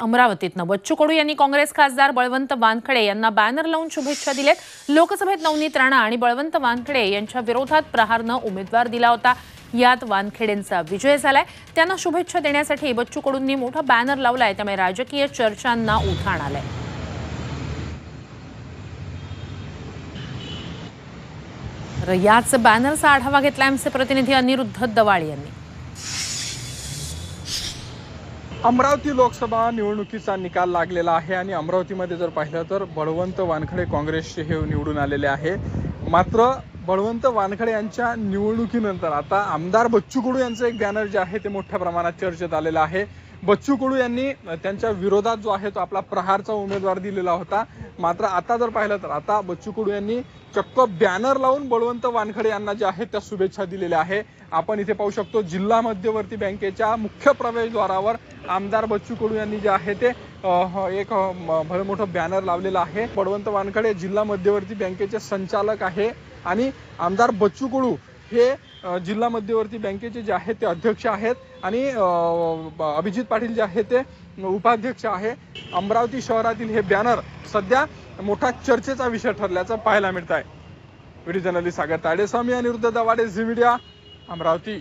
अमरावतीतनं बच्चू कडू यांनी काँग्रेस खासदार बळवंत वानखडे यांना बॅनर लावून शुभेच्छा दिल्यात लोकसभेत नवनीत राणा आणि बळवंत वानखडे यांच्या विरोधात प्रहारनं उमेदवार दिला होता. यात वानखेडेंचा विजय झालाय. त्यांना शुभेच्छा देण्यासाठी बच्चू कडूंनी मोठा बॅनर लावलाय. त्यामुळे राजकीय चर्चांना उधाण आलंय. तर याच बॅनरचा आढावा घेतला आमचे प्रतिनिधी अनिरुद्ध दवाळ यांनी. अमरावती लोकसभा निवडणुकीचा निकाल लागलेला आहे आणि अमरावतीमध्ये जर पाहिलं तर बळवंत वानखडे काँग्रेसचे हे निवडून आलेले आहे. मात्र बळवंत वानखडे यांच्या निवडणुकीनंतर आता आमदार बच्चू कडू यांचं एक बॅनर जे आहे ते मोठ्या प्रमाणात चर्चेत आलेलं आहे. बच्चू कडू यांनी त्यांच्या विरोधात जो आहे तो आपला प्रहारचा उमेदवार दिलेला होता. मात्र आता जर पाहिलं तर आता बच्चू कडू यांनी चक्क बॅनर लावून बळवंत वानखडे यांना जे आहे त्या शुभेच्छा दिलेल्या आहे. आपण इथे पाहू शकतो जिल्हा मध्यवर्ती बँकेच्या मुख्य प्रवेशद्वारावर आमदार बच्चू कडू यांनी जे आहे ते एक भर मोठं बॅनर लावलेलं आहे. बळवंत वानखडे जिल्हा मध्यवर्ती बँकेचे संचालक आहे. आणि आमदार बच्चू कडू हे जिल्हा मध्यवर्ती बँकेचे जे आहेत ते अध्यक्ष आहेत आणि अभिजित पाटील जे आहे ते उपाध्यक्ष आहे. अमरावती शहरातील हे बॅनर सध्या मोठा चर्चेचा विषय ठरल्याचं पाहायला मिळत आहे व्हिडिओ जर्नलिस्ट सागर ताडेस्वामी आणि वृद्ध दवाडे झी मीडिया अमरावती.